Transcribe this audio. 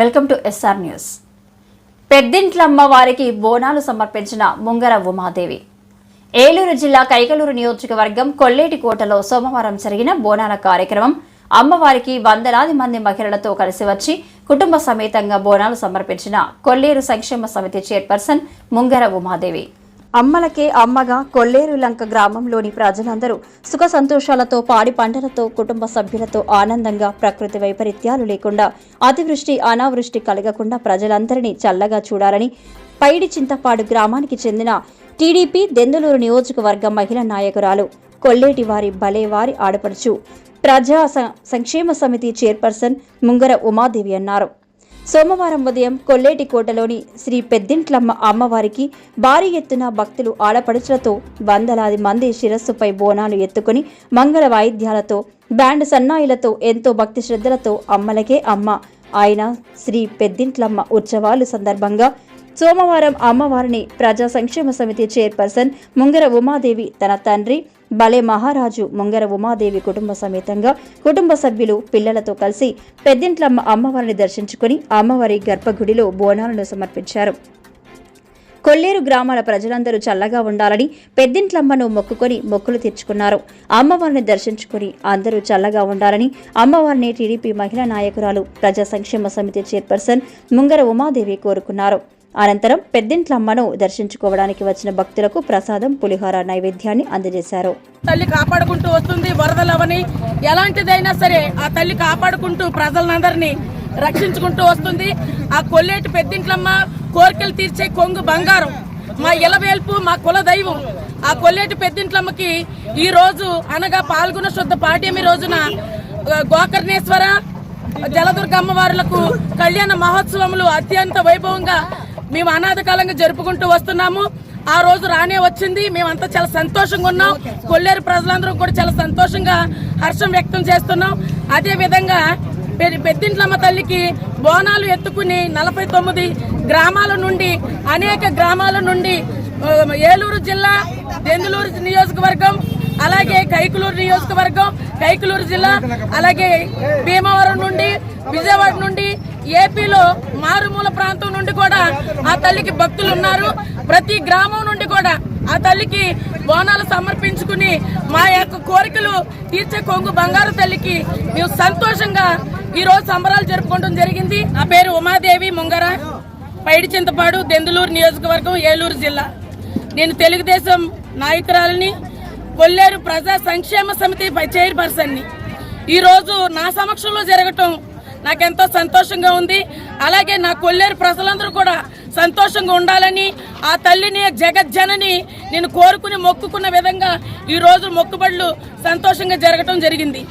Welcome to SR news. Peddintlamma వారికి బోనాలు సమర్పించిన ముంగర ఉమాదేవి. ఏలూరు జిల్లా కైకలూరు నియోజకవర్గం కొల్లేటి కోటలో సోమవారం జరిగిన బోనాల కార్యక్రమం అమ్మవారికి వందలాది మంది మహిళలతో కలిసి వచ్చి కుటుంబ సమేతంగా బోనాలు సమర్పించిన కొల్లేరు సంక్షేమ సమితి చైర్పర్సన్ ముంగర ఉమాదేవి. అమ్మలకే అమ్మగా కొల్లేరు లంక గ్రామంలోని ప్రజలందరూ సుఖ సంతోషాలతో పాడి పంటలతో కుటుంబ సభ్యులతో ఆనందంగా ప్రకృతి వైపరీత్యాలు లేకుండా అతివృష్టి అనావృష్టి కలగకుండా ప్రజలందరినీ చల్లగా చూడాలని పైడి చింతపాడు గ్రామానికి చెందిన టీడీపీ దెందులూరు నియోజకవర్గ మహిళా నాయకురాలు కొల్లేటి వారి బలేవారి ఆడపడుచు ప్రజా సంక్షేమ సమితి చైర్పర్సన్ ముంగర ఉమాదేవి అన్నారు. సోమవారం ఉదయం కొల్లేటి కోటలోని శ్రీ పెద్దింట్లమ్మ అమ్మవారికి భారీ ఎత్తున భక్తులు ఆడపడుచులతో వందలాది మంది శిరస్సుపై బోనాలు ఎత్తుకుని మంగళ వాయిద్యాలతో బ్యాండ్ సన్నాయిలతో ఎంతో భక్తి శ్రద్ధలతో అమ్మలకే అమ్మ. ఆయన శ్రీ పెద్దింట్లమ్మ ఉత్సవాలు సందర్భంగా సోమవారం అమ్మవారిని ప్రజా సంక్షేమ సమితి చైర్పర్సన్ ముంగర ఉమాదేవి తన తండ్రి బలే మహారాజు ముంగర ఉమాదేవి కుటుంబ సమేతంగా కుటుంబ సభ్యులు పిల్లలతో కలిసి పెద్దింట్లమ్మ అమ్మవారిని దర్శించుకుని అమ్మవారి గర్భగుడిలో బోనాలను సమర్పించారు. కొల్లేరు గ్రామాల ప్రజలందరూ చల్లగా ఉండాలని పెద్దింట్లమ్మను మొక్కుకొని మొక్కులు తీర్చుకున్నారు. అమ్మవారిని దర్శించుకుని అందరూ చల్లగా ఉండాలని అమ్మవారిని టీడీపీ మహిళా నాయకురాలు ప్రజా సంక్షేమ సమితి చైర్పర్సన్ ముంగర ఉమాదేవి కోరుకున్నారు. అనంతరం పెద్దింట్లమ్మను దర్శించుకోవడానికి వచ్చిన భక్తులకు ప్రసాదం పులిహోర నైవేద్యాన్ని అందజేశారు. తల్లి కాపాడుకుంటూ వస్తుంది వరదలవని ఎలాంటిదైనా సరే ఆ తల్లి కాపాడుకుంటూ ప్రజలందరినీ రక్షించుకుంటూ వస్తుంది. ఆ కొల్లేటి పెద్దింట్లమ్మ కోరికలు తీర్చే కొంగు బంగారం మా ఇలవేల్పు మా కుల దైవం. ఆ కొల్లేటి పెద్దింట్లమ్మకి ఈ రోజు అనగా పాల్గొన శుద్ధ పాఠ్యమి రోజున గోకర్ణేశ్వర జలదుర్గ అమ్మవారులకు కళ్యాణ మహోత్సవములు అత్యంత వైభవంగా మేము అనాథకాలంగా జరుపుకుంటూ వస్తున్నాము. ఆ రోజు రానే వచ్చింది. మేమంతా చాలా సంతోషంగా ఉన్నాం. కొల్లేరు ప్రజలందరూ కూడా చాలా సంతోషంగా హర్షం వ్యక్తం చేస్తున్నాం. అదే విధంగా పెద్దింట్లమ్మ తల్లికి బోనాలు ఎత్తుకుని నలభై తొమ్మిది గ్రామాల నుండి అనేక గ్రామాల నుండి ఏలూరు జిల్లా దెందులూరు నియోజకవర్గం కైకులూరు నియోజకవర్గం కైకులూరు జిల్లా అలాగే భీమవరం నుండి విజయవాడ నుండి ఏపీలో మారుమూల ప్రాంతం నుండి కూడా ఆ తల్లికి భక్తులు ఉన్నారు. ప్రతి గ్రామం నుండి కూడా ఆ తల్లికి బోనాలు సమర్పించుకుని మా యొక్క కోరికలు తీర్చే కొంగు బంగారు తల్లికి మేము సంతోషంగా ఈరోజు సంబరాలు జరుపుకోవడం జరిగింది. నా పేరు ఉమాదేవి ముంగర పైడి చింతపాడు దెందులూరు నియోజకవర్గం ఏలూరు జిల్లా. నేను తెలుగుదేశం నాయకురాలని కొల్లేరు ప్రజా సంక్షేమ సమితి చైర్పర్సన్ని ఈరోజు నా. సమక్షంలో జరగటం నాకెంతో సంతోషంగా ఉంది. అలాగే నా కొల్లేరు ప్రజలందరూ కూడా సంతోషంగా ఉండాలని ఆ తల్లిని జగజ్జనని నేను కోరుకుని మొక్కుకున్న విధంగా ఈ రోజు మొక్కుబడులు సంతోషంగా జరగటం జరిగింది.